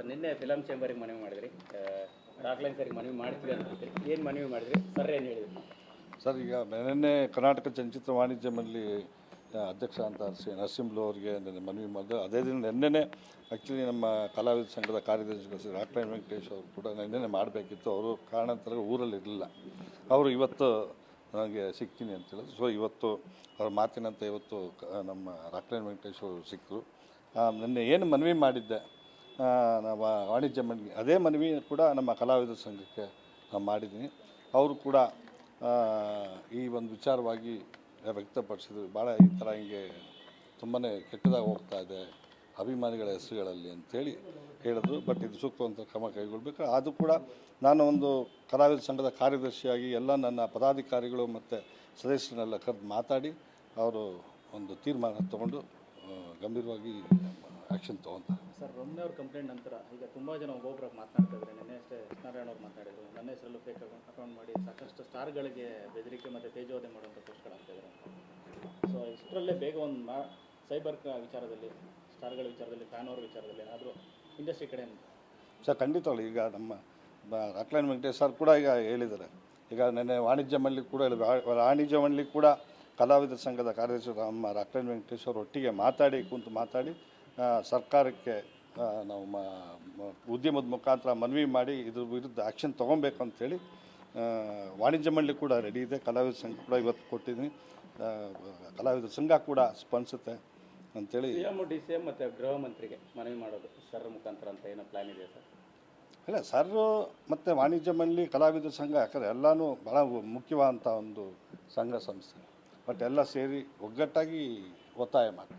Sir, ನಿನ್ನೆ film ಚೇಂಬರಿಗೆ ಮನವಿ ಮಾಡಿದ್ರಿ. ರಾಕ್ಲೈನ್ ಸರಿಗೆ ಮನವಿ ಮಾಡ್ತೀವಿ ಅಂತ ಏನು ಮನವಿ ಮಾಡಿದ್ರಿ? ಸರ್, ಏನು ಹೇಳಿದ್ರಿ? ಸರ್, ಈಗ ನಿನ್ನೆ ಕರ್ನಾಟಕ ಚಲನಚಿತ್ರ ವಾಣಿಜ್ಯ ಮಂಡಳಿ ಅಧ್ಯಕ್ಷ ಅಂತ ಶ್ರೀ ನರಸಿಂಹಲು ಅವರಿಗೆ ನಿನ್ನೆ ಮನವಿ ಮಾಡಿದೆ ಅದೇ ದಿನ ನಿನ್ನೆನೆ ಆ್ಯಕ್ಚುಲಿ ನಮ್ಮ ಕಲಾವಿದ ಸಂಘದ ಕಾರ್ಯದರ್ಶಿಗಳು ಶ್ರೀ ರಾಕ್ಲೈನ್ ವೆಂಕಟೇಶ್ ಅವರು ಕೂಡ ನಿನ್ನೆನೆ ಮಾಡಬೇಕಿತ್ತು. ಅವರು ಕಾರಣಾಂತರ ಊರಲ್ಲಿ ಇರಲಿಲ್ಲ. ಅವರು ಇವತ್ತು ನನಗೆ ಸಿಗ್ತೀನಿ ಅಂತ ಹೇಳಿದ್ರು. ಸೊ ಇವತ್ತು ಅವ್ರ ಮಾತಿನಂತೆ ಇವತ್ತು ನಮ್ಮ ರಾಕ್ಲೈನ್ ವೆಂಕಟೇಶ್ ಅವರು ಸಿಕ್ಕರು ನಿನ್ನೆ ಏನು ಮನವಿ ಮಾಡಿದ್ದೆ? ನಾವು ವಾಣಿಜ್ಯ ಮಂಡಳಿ, ಅದೇ ಮನವಿ ಕೂಡ ನಮ್ಮ ಕಲಾವಿದರ ಸಂಘಕ್ಕೆ ನಾನು ಮಾಡಿದ್ದೀನಿ ಅವರು ಕೂಡ ಈ ಒಂದು ವಿಚಾರವಾಗಿ ವ್ಯಕ್ತಪಡಿಸಿದ್ರು ಭಾಳ ಈ ಥರ ಹಿಂಗೆ ತುಂಬಾ ಕೆಟ್ಟದಾಗಿ ಹೋಗ್ತಾ ಇದೆ, ಅಭಿಮಾನಿಗಳ ಹೆಸರುಗಳಲ್ಲಿ ಅಂತೇಳಿ ಹೇಳಿದ್ರು. ಬಟ್ ಇದು ಸೂಕ್ತವಂತ ಕ್ರಮ ಕೈಗೊಳ್ಬೇಕು. ಅದು ಕೂಡ ನಾನು ಒಂದು ಕಲಾವಿದ ಸಂಘದ ಕಾರ್ಯದರ್ಶಿಯಾಗಿ ಎಲ್ಲ ನನ್ನ ಪದಾಧಿಕಾರಿಗಳು ಮತ್ತು ಸದಸ್ಯರನ್ನೆಲ್ಲ ಕರೆದು ಮಾತಾಡಿ, ಅವರು ಒಂದು ತೀರ್ಮಾನ ತಗೊಂಡು ಗಂಭೀರವಾಗಿ ಆ್ಯಕ್ಷನ್ ತೊಗೊತಾರೆ ಸರ್ ರೊಮ್ನೆ ಅವ್ರ ಕಂಪ್ಲೇಂಟ್ ನಂತರ ಈಗ ತುಂಬ ಜನ ಒಬ್ಬೊಬ್ಬರಾಗಿ ಮಾತನಾಡ್ತಾ ಇದ್ದಾರೆ. ನಿನ್ನೆ ಅಷ್ಟೇ ನಾರಾಯಣ ಅವ್ರು ಮಾತಾಡಿದ್ರು ನನ್ನ ಹೆಸರಲ್ಲೂ ಫೇಕ್ ಅಕೌಂಟ್ ಮಾಡಿ ಸಾಕಷ್ಟು ಸ್ಟಾರ್ಗಳಿಗೆ ಬೆದರಿಕೆ ಮತ್ತು ತೇಜೋವಧೆ ಮಾಡುವಂಥ ಆಗ್ತಾಯಿದ್ದಾರೆ ಸೊ ಇಷ್ಟರಲ್ಲೇ ಬೇಗ ಒಂದು ಮಾ ಸೈಬರ್ ವಿಚಾರದಲ್ಲಿ ಸ್ಟಾರ್ಗಳ ವಿಚಾರದಲ್ಲಿ ಫ್ಯಾನ್ ಅವ್ರ ವಿಚಾರದಲ್ಲಿ ಏನಾದರೂ ಇಂಡಸ್ಟ್ರಿ ಕಡೆ ಸರ್ ಖಂಡಿತವಲ್ಲ ಈಗ ನಮ್ಮ ರಾಕ್ಲೈನ್ ವೆಂಕಟೇಶ್ ಸರ್ ಕೂಡ ಈಗ ಹೇಳಿದ್ದಾರೆ. ಈಗ ನೆನ್ನೆ ವಾಣಿಜ್ಯ ಮಂಡಳಿ ಕೂಡ ಹೇಳಿದ್ರು. ವಾಣಿಜ್ಯ ಮಂಡಳಿ ಕೂಡ ಕಲಾವಿದರ ಸಂಘದ ಕಾರ್ಯದರ್ಶಿ ನಮ್ಮ ರಾಕ್ಲೈನ್ ವೆಂಕಟೇಶ್ ಅವರು ಒಟ್ಟಿಗೆ ಮಾತಾಡಿ ಕುಂತು ಮಾತಾಡಿ ಸರ್ಕಾರಕ್ಕೆ ನಾವು ಉದ್ಯಮದ ಮುಖಾಂತರ ಮನವಿ ಮಾಡಿ ಇದ್ರ ವಿರುದ್ಧ ಆ್ಯಕ್ಷನ್ ತೊಗೊಬೇಕು ಅಂಥೇಳಿ ವಾಣಿಜ್ಯ ಮಂಡಳಿ ಕೂಡ ರೆಡಿ ಇದೆ. ಕಲಾವಿದ ಸಂಘ ಕೂಡ ಇವತ್ತು ಕೊಟ್ಟಿದ್ದೀನಿ ಕಲಾವಿದ ಕಲಾವಿದರ ಸಂಘ ಕೂಡ ಸ್ಪಂದಿಸುತ್ತೆ ಅಂಥೇಳಿ ಡಿ ಸಿ ಎಂ ಮತ್ತು ಗೃಹ ಮಂತ್ರಿಗೆ ಮನವಿ ಮಾಡೋದು ಸರ್ ಮುಖಾಂತರ ಅಂತ ಏನೋ ಪ್ಲ್ಯಾನ್ ಇದೆ ಸರ್? ಇಲ್ಲ ಸರ್ ಮತ್ತು ವಾಣಿಜ್ಯ ಮಂಡಳಿ ಕಲಾವಿದರ ಸಂಘ ಯಾಕಂದರೆ ಎಲ್ಲನೂ ಭಾಳ ಮುಖ್ಯವಾದಂಥ ಒಂದು ಸಂಘ ಸಂಸ್ಥೆ. ಬಟ್ ಎಲ್ಲ ಸೇರಿ ಒಗ್ಗಟ್ಟಾಗಿ ಒತ್ತಾಯ ಮಾಡಿ